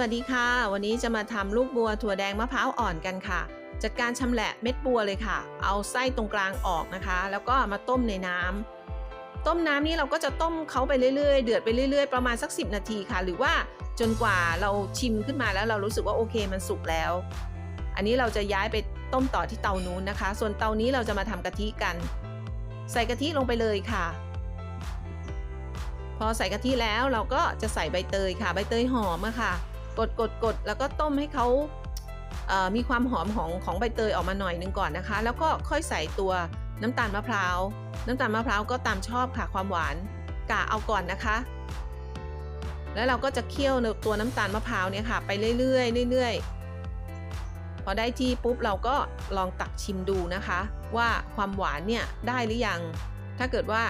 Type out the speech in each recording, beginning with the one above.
วัสดีค่ะ วันนี้จะมาทำลูกบัวถั่วแดงมะพร้าวอ่อนกันค่ะ จัดการชำแหละเม็ดบัวเลยค่ะ เอาไส้ตรงกลางออกนะคะ แล้วก็มาต้มในน้ำต้มน้ำนี้เราก็จะต้มเขาไปเรื่อยๆ เดือดไปเรื่อยๆ ประมาณสัก 10 นาทีค่ะ หรือว่าจนกว่าเราชิมขึ้นมาแล้วเรารู้สึกว่าโอเคมันสุกแล้ว อันนี้เราจะย้ายไปต้มต่อที่เตานู้นนะคะ ส่วนเตานี้เราจะมาทำกะทิกัน ใส่กะทิลงไปเลยค่ะ พอใส่กะทิแล้วเราก็จะใส่ใบเตยค่ะ ใบเตยหอมอะค่ะ กดกดกดแล้วก็ต้มให้เขาเอ่อมีความหอมของของใบเตยออกมาหน่อยหนึงก่อนนะคะ แล้วก็ค่อยใส่ตัวน้ำตาลมะพร้าว น้ำตาลมะพร้าวก็ตามชอบค่ะความหวานกะเอาก่อนนะคะ แล้วเราก็จะเคี่ยวตัวน้ำตาลมะพร้าวเนี่ยค่ะไปเรื่อยๆเรื่อยๆพอได้ที่ปุ๊บเราก็ลองตักชิมดูนะคะ ว่าความหวานเนี่ยได้หรือยัง ถ้าเกิดว่า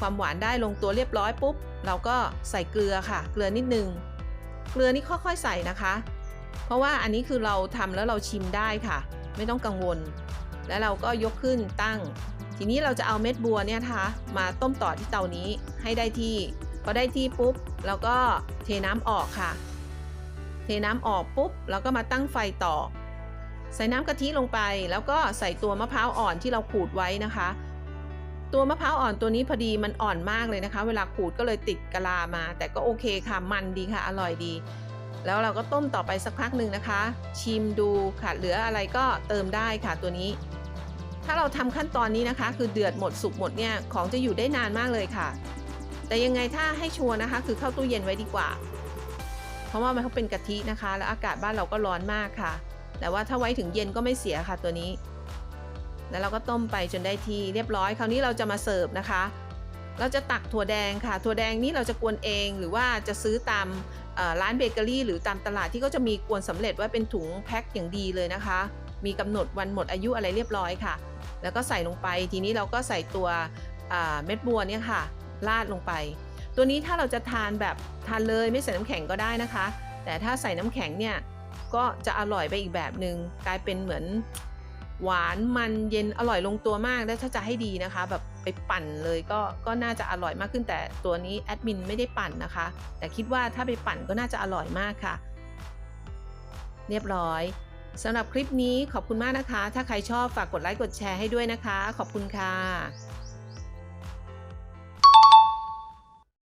ความหวานได้ลงตัวเรียบร้อยปุ๊บ เราก็ใส่เกลือค่ะ เกลือนิดนึง เกลือนี่ค่อยๆใส่นะคะ เพราะว่าอันนี้คือเราทำแล้วเราชิมได้ค่ะ ไม่ต้องกังวล แล้วเราก็ยกขึ้นตั้ง ทีนี้เราจะเอาเม็ดบัวเนี่ยนะคะมาต้มต่อที่เตานี้ให้ได้ที่พอได้ที่ปุ๊บเราก็เทน้ำออกค่ะ เทน้ำออกปุ๊บเราก็มาตั้งไฟต่อ ใส่น้ำกะทิลงไป แล้วก็ใส่ตัวมะพร้าวอ่อนที่เราขูดไว้นะคะ ตัวมะพร้าวอ่อนตัวนี้พอดีมันอ่อนมากเลยนะคะ เวลาขูดก็เลยติดกะลามา แต่ก็โอเคค่ะมันดีค่ะ อร่อยดี แล้วเราก็ต้มต่อไปสักพักหนึ่งนะคะ ชิมดูค่ะเหลืออะไรก็เติมได้ค่ะตัวนี้ ถ้าเราทำขั้นตอนนี้นะคะ คือเดือดหมดสุกหมดเนี่ยของจะอยู่ได้นานมากเลยค่ะ แต่ยังไงถ้าให้ชัวร์นะคะ คือเข้าตู้เย็นไว้ดีกว่า เพราะว่ามันเขาเป็นกะทินะคะ แล้วอากาศบ้านเราก็ร้อนมากค่ะ แต่ว่าถ้าไว้ถึงเย็นก็ไม่เสียค่ะตัวนี้ แล้วเราก็ต้มไปจนได้ที่เรียบร้อย คราวนี้เราจะมาเสิร์ฟนะคะ เราจะตักถั่วแดงค่ะ ถั่วแดงนี้เราจะกวนเองหรือว่าจะซื้อตามร้านเบเกอรี่หรือตามตลาดที่เขาจะมีกวนสำเร็จไว้เป็นถุงแพ็คอย่างดีเลยนะคะ มีกำหนดวันหมดอายุอะไรเรียบร้อยค่ะ แล้วก็ใส่ลงไป ทีนี้เราก็ใส่ตัวเม็ดบัวเนี่ยค่ะราดลงไป ตัวนี้ถ้าเราจะทานแบบทานเลยไม่ใส่น้ำแข็งก็ได้นะคะ แต่ถ้าใส่น้ำแข็งเนี่ยก็จะอร่อยไปอีกแบบหนึง่งกลายเป็นเหมือน หวานมันเย็นอร่อยลงตัวมากแล้วถ้าจะให้ดีนะคะ แบบไปปั่นเลยก็ก็น่าจะอร่อยมากขึ้นแต่ตัวนี้แอดมินไม่ได้ปั่นนะคะ แต่คิดว่าถ้าไปปั่นก็น่าจะอร่อยมากค่ะ เรียบร้อยสำหรับคลิปนี้ขอบคุณมากนะคะ ถ้าใครชอบฝากกดไลค์กดแชร์ให้ด้วยนะคะ ขอบคุณค่ะ